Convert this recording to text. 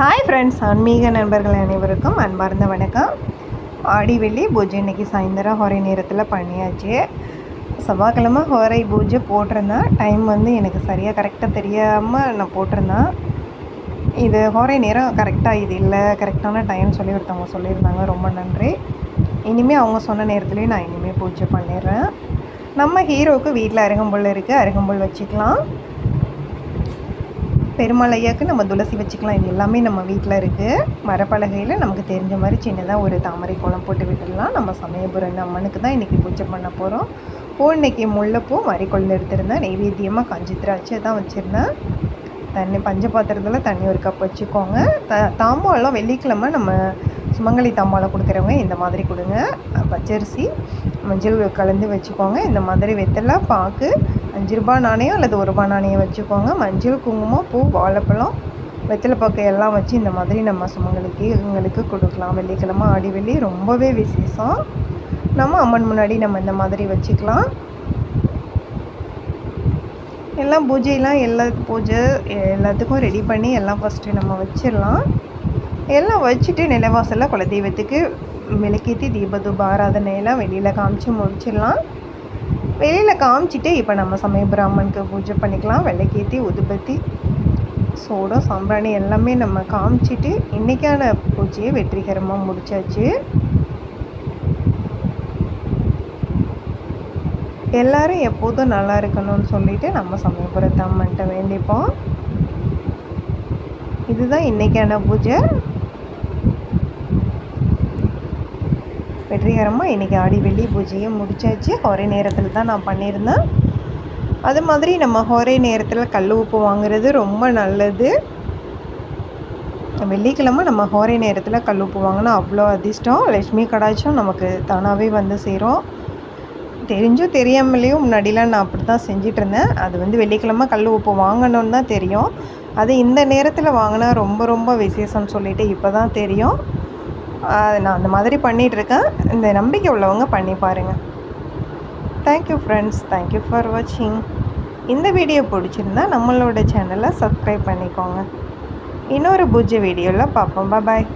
Hi friends ஆன்மீக நண்பர்கள் அனைவருக்கும் அன்பார்ந்த வணக்கம். ஆடி வெள்ளி பூஜை இன்றைக்கி சாயந்தரம் ஹோரை நேரத்தில் பண்ணியாச்சு. செவ்வாய்க்கிழமை ஹோரை பூஜை போட்டிருந்தேன். டைம் வந்து எனக்கு சரியாக கரெக்டாக தெரியாமல் நான் போட்டிருந்தேன். இது ஹோரை நேரம் கரெக்டாக இது இல்லை கரெக்டான டைம் சொல்லி ஒருத்தவங்க சொல்லியிருந்தாங்க. ரொம்ப நன்றி. இனிமேல் அவங்க சொன்ன நேரத்துலேயும் நான் இனிமேல் பூஜை பண்ணிடுறேன். நம்ம ஹீரோவுக்கு வீட்டில் அருகம்புல் இருக்குது அருகம்புல் வச்சுக்கலாம். பெருமாள் ஐயாவுக்கு நம்ம துளசி வச்சுக்கலாம். இது எல்லாமே நம்ம வீட்டில் இருக்குது மரப்பலகையில் நமக்கு தெரிஞ்ச மாதிரி சின்னதாக ஒரு தாமரை கோலம் போட்டு விட்டுடலாம். நம்ம சமயபுரம் அம்மனுக்கு தான் இன்றைக்கி பூஜை பண்ண போகிறோம் பூ இன்றைக்கி முல்லைப்பூ மறிக்கொழுந்து எடுத்திருந்தேன். நெய்வேத்தியமாக கஞ்சி திராட்சை தான் வச்சுருந்தேன். தண்ணி பஞ்ச பாத்திரத்தில் தண்ணி ஒரு கப் வச்சுக்கோங்க. த தாம்பாளம் வெள்ளிக்கிழமை நம்ம சுமங்கலி தாம்பாளம் கொடுக்குறவங்க இந்த மாதிரி கொடுங்க. பச்சரிசி மஞ்சள் கலந்து வச்சுக்கோங்க. இந்த மாதிரி வெத்தலை பாக்கு அஞ்சு ரூபா நாணயம் அல்லது ஒரு ரூபா நாணயம் வச்சுக்கோங்க. மஞ்சள் குங்குமம் பூ வாழைப்பழம் வெத்தலை எல்லாம் வச்சு இந்த மாதிரி நம்ம சுமங்களுக்கு எங்களுக்கு கொடுக்கலாம். வெள்ளிக்கிழமை ஆடி வெள்ளி ரொம்பவே விசேஷம். நம்ம அம்மன் முன்னாடி நம்ம இந்த மாதிரி வச்சுக்கலாம். எல்லாம் பூஜையெல்லாம் எல்லா பூஜை எல்லாத்துக்கும் ரெடி பண்ணி எல்லாம் ஃபஸ்ட்டு நம்ம வச்சிடலாம். எல்லாம் வச்சுட்டு நிலவாசலில் குலதெய்வத்துக்கு விளக்கேற்றி தீபதூப ஆராதனையெல்லாம் வெளியில் காமிச்சு முடிச்சிடலாம். வெளியில் காமிச்சிட்டு இப்போ நம்ம சமய பிராமனுக்கு பூஜை பண்ணிக்கலாம் வெள்ளைக்கேற்றி உதுபத்தி சோடம் சாம்பிராணி எல்லாமே நம்ம காமிச்சிட்டு இன்றைக்கான பூஜையை வெற்றிகரமாக முடித்தாச்சு எல்லோரும் எப்போதும் நல்லா இருக்கணும்னு சொல்லிட்டு நம்ம சமயபுரத்து அம்மன்ட்ட வேண்டிப்போம். இதுதான் இன்றைக்கான பூஜை. வெற்றிகரமாக இன்றைக்கி ஆடி வெள்ளி பூஜையை முடித்தாச்சு ஒரே நேரத்தில் தான் நான் பண்ணியிருந்தேன். அது மாதிரி நம்ம ஒரே நேரத்தில் கல் உப்பு வாங்குறது ரொம்ப நல்லது. வெள்ளிக்கிழமை நம்ம ஹோரை நேரத்தில் கல் உப்பு வாங்கினா அவ்வளோ அதிர்ஷ்டம். லட்சுமி கடாச்சும் நமக்கு தானாகவே வந்து சேரும். தெரிஞ்சும் தெரியாமலேயும் முன்னாடிலாம் நான் அப்படி தான் செஞ்சிட்டு இருந்தேன் அது வந்து வெள்ளிக்கிழமை கல் உப்பு வாங்கணுன்னு தான் தெரியும். அது இந்த நேரத்தில் வாங்கினா ரொம்ப ரொம்ப விசேஷம்னு சொல்லிட்டு இப்போ தான் தெரியும். நான் அந்த மாதிரி பண்ணிகிட்ருக்கேன் இந்த நம்பிக்கை உள்ளவங்க பண்ணி பாருங்கள் தேங்க்யூ ஃப்ரெண்ட்ஸ் தேங்க்யூ ஃபார் வாட்சிங் இந்த வீடியோ பிடிச்சிருந்தா நம்மளோட சேனலை சப்ஸ்கிரைப் பண்ணிக்கோங்க. இன்னொரு பூஜை வீடியோவில் பார்ப்போம். பாய்